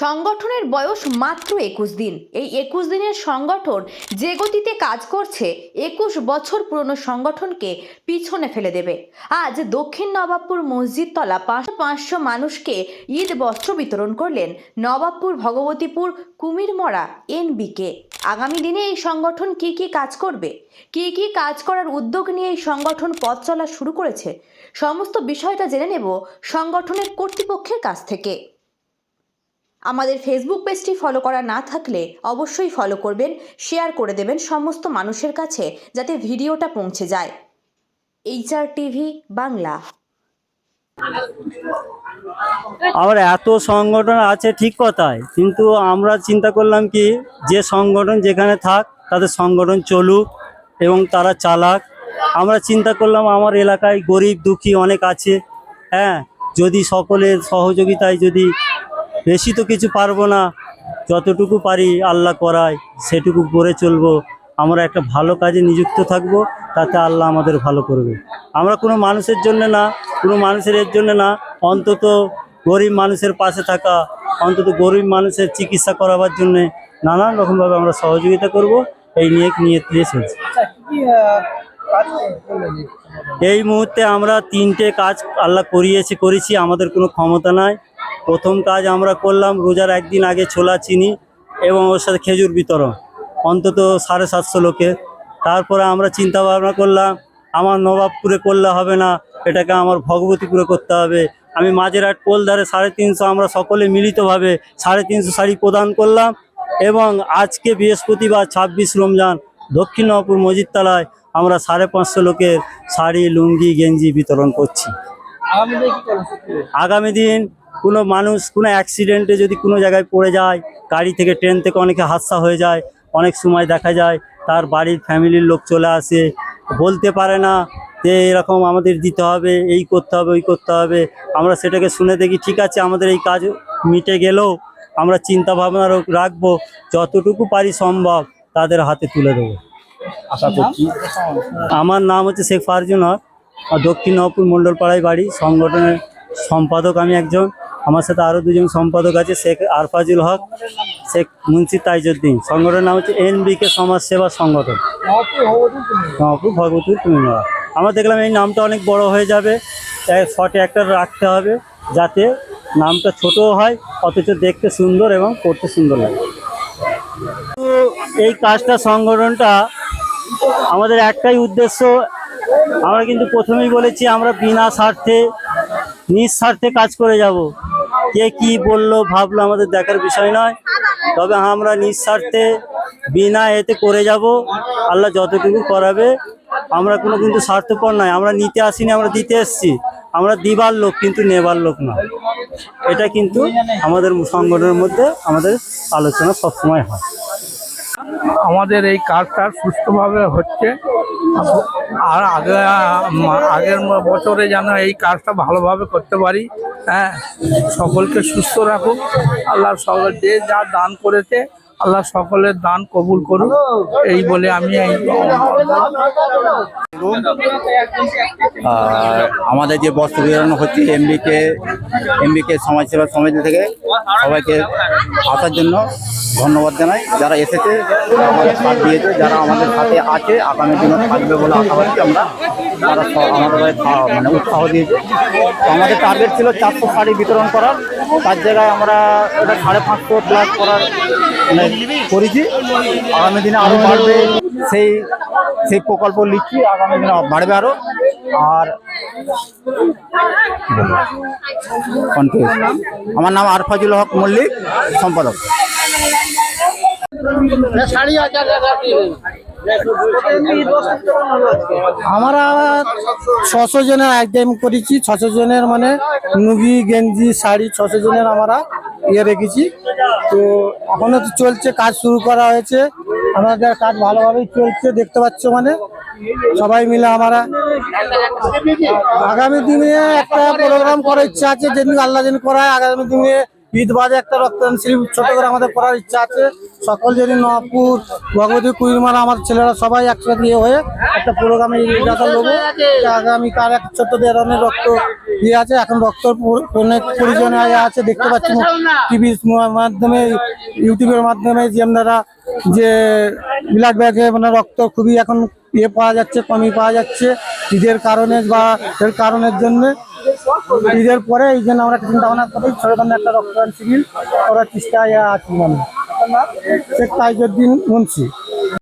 সংগঠনের বয়স মাত্র একুশ দিন। এই একুশ দিনের সংগঠন যে গতিতে কাজ করছে, একুশ বছর পুরনো সংগঠনকে পিছনে ফেলে দেবে। আজ দক্ষিণ নবাবপুর মসজিদ তলা পাঁচশো পাঁচশো মানুষকে ঈদ বস্ত্র বিতরণ করলেন নবাবপুর ভগবতীপুর কুমিরমরা এনবিকে। আগামী দিনে এই সংগঠন কি কি কাজ করবে? কি কি কাজ করার উদ্যোগ নিয়ে এই সংগঠন পথ চলা শুরু করেছে? সমস্ত বিষয়টা জেনে নেব সংগঠনের কর্তৃপক্ষের কাছ থেকে। আমাদের ফেসবুক পেজটি ফলো করা না থাকলে অবশ্যই ফলো করবেন শেয়ার করে দেবেন সমস্ত মানুষের কাছে যাতে ভিডিওটা পৌঁছে যায়। HR TV Bangla. আবার এত সংগঠন আছে ঠিক কথাই, কিন্তু আমরা চিন্তা করলাম কি, যে সংগঠন যেখানে থাক, তাদের সংগঠন চলুক এবং তারা চালাক। আমরা চিন্তা করলাম আমার এলাকায় গরিব দুঃখী অনেক আছে হ্যাঁ যদি সকলের সহযোগিতায় যদি বেশি তো কিছু পারব না। যতটুকু পারি আল্লাহ করায়, সেটুকু করে চলবো। আমরা একটা ভালো কাজে নিযুক্ত থাকব, তাতে আল্লাহ আমাদের ভালো করবে। আমরা কোনো মানুষের জন্য না, কোনো মানুষের এর জন্য না, অন্তত গরিব মানুষের পাশে থাকা, অন্তত গরিব মানুষের চিকিৎসা করাবার জন্যে নানান রকমভাবে আমরা সহযোগিতা করব। এই নিয়ে নিয়ে দিয়ে চলছি। এই মুহূর্তে আমরা তিনটে কাজ আল্লাহ করিয়েছে, করেছি, আমাদের কোনো ক্ষমতা নাই। প্রথম কাজ আমরা করলাম রোজার একদিন আগে ছোলা চিনি এবং ওর সাথে খেজুর বিতরণ অন্তত সাড়ে সাতশো লোকের। তারপরে আমরা চিন্তা ভাবনা করলাম আমার নবাবপুরে করলে হবে না এটাকে আমার ভগবতীপুরে করতে হবে। আমি মাঝেরহাট পোলধারে সাড়ে তিনশো আমরা সকলে মিলিতভাবে সাড়ে তিনশো শাড়ি প্রদান করলাম এবং আজকে বৃহস্পতিবার ছাব্বিশ রমজান দক্ষিণ নবাবপুর মসজিদতলায় আমরা সাড়ে পাঁচশো লোকের শাড়ি লুঙ্গি গেঞ্জি বিতরণ করছি। আগামী দিন কোনো মানুষ কোনো অ্যাক্সিডেন্টে যদি কোনো জায়গায় পড়ে যায় গাড়ি থেকে ট্রেন থেকে অনেকে হাদসা হয়ে যায় অনেক সময় দেখা যায় তার বাড়ির ফ্যামিলির লোক চলে আসে। বলতে পারে না যে এরকম আমাদের দিতে হবে এই করতে হবে ওই করতে হবে। আমরা সেটাকে শুনে দেখি ঠিক আছে আমাদের এই কাজ মিটে গেলেও আমরা চিন্তা ভাবনা রাখব যতটুকু পারি সম্ভব তাদের হাতে তুলে দেবো। আশা করছি। আমার নাম হচ্ছে শেখ ফারজুন হক দক্ষিণ নবপুর মণ্ডলপাড়ায় বাড়ি সংগঠনের সম্পাদক আমি একজন। আমার সাথে আরও দুজন সম্পাদক আছে, শেখ আরফাজুল হক, শেখ মুন্সি তাইজুদ্দিন। সংগঠনের নাম হচ্ছে এনবিকে সমাজ সেবা সংগঠন। নবপুর ভগবতীর পূর্ণিমা। আমরা দেখলাম এই নামটা অনেক বড় হয়ে যাবে, তাই শর্টে একটা রাখতে হবে, যাতে নামটা ছোটও হয়, অথচ দেখতে সুন্দর এবং করতে সুন্দর লাগে। তো এই কাজটা, সংগঠনটা আমাদের একটাই উদ্দেশ্য। আমরা কিন্তু প্রথমেই বলেছি, আমরা বিনা স্বার্থে, নিঃস্বার্থে কাজ করে যাব। কে কি বলল, ভাবলো আমাদের দেখার বিষয় নয়। তবে আমরা নিঃস্বার্থে বিনা এতে করে যাব। আল্লাহ যতটুকু করাবে, আমরা কোনো কিন্তু স্বার্থপর নয়। আমরা নিতে আসিনি, আমরা দিতে এসছি। আমরা দিবার লোক, কিন্তু নেবার লোক না। এটা কিন্তু আমাদের সংগঠনের মধ্যে আমাদের আলোচনা সবসময় হয়। আমাদের এই কাজটা সুস্থভাবে হচ্ছে। আর আগে, আগের বছরে যেন এই কাজটা ভালোভাবে করতে পারি হ্যাঁ সকলকে সুস্থ রাখুক। আল্লাহ সকল যে যা দান করেছে, আল্লাহ সকলের দান কবুল করুক। এই বলে আমি এই আমাদের যে বস্ত্র বিতরণ হচ্ছে এমবিকে এমবিকে সমাজসেবা সমিতি থেকে সবাইকে আসার জন্য ধন্যবাদ জানাই। যারা এসেছে আমাদের দিয়েছে, যারা আমাদের সাথে আছে, আগামী দিনে থাকবে বলে আশাবাদী আমরা। তারা আমাদের মানে উৎসাহ দিয়েছে। আমাদের টার্গেট ছিল চারশো শাড়ি বিতরণ করার। তার জায়গায় আমরা এটা সাড়ে পাঁচশো প্লাস করার করেছি। আগামী দিনে আরও বাড়বে সেই সেই প্রকল্প লিখছি, আগামী দিনে বাড়বে আরও আর আমার নাম আরফাজুল হক মল্লিক, সম্পাদক। আমরা ছশো জনের আইটেম করেছি, ছশো জনের মানে নুগি, গেঞ্জি, শাড়ি, ছশো জনের আমরা ইয়ে রেখেছি। তো এখনও তো চলছে, কাজ শুরু করা হয়েছে। আমাদের কাজ ভালোভাবেই চলছে, দেখতে পাচ্ছ মানে। সবাই মিলে আমরা আগামী দিনে একটা প্রোগ্রাম করার ইচ্ছা আছে, যেদিন আল্লাহ দিন করায়, আগামী দিনে ঈদ বাদে একটা রক্তদান শিল্প ছোট করে আমাদের করার ইচ্ছা আছে। সকল যদি নপুর ভগবতী কুইরমারা আমার ছেলেরা সবাই একসাথে ইয়ে হয়ে একটা প্রোগ্রামে যাতে লোক আগামীকাল এক ছোট্ট ধরনের রক্ত ইয়ে আছে, এখন রক্ত অনেক পরিজনে আছে, দেখতে পাচ্ছি টিভির মাধ্যমে, ইউটিউবের মাধ্যমে যে আপনারা যে ব্লাড ব্যাগে মানে রক্ত খুবই এখন ইয়ে পাওয়া যাচ্ছে, কমই পাওয়া যাচ্ছে, ঈদের কারণে বা এর কারণের জন্য। ঈদের পরে এই জন্য আমরা চিন্তা ভাবনা করি ছোট ধরনের একটা রক্তদান শিবির করার চেষ্টায় আছি মানে শেখ তাইজুদ্দিন মুন্সি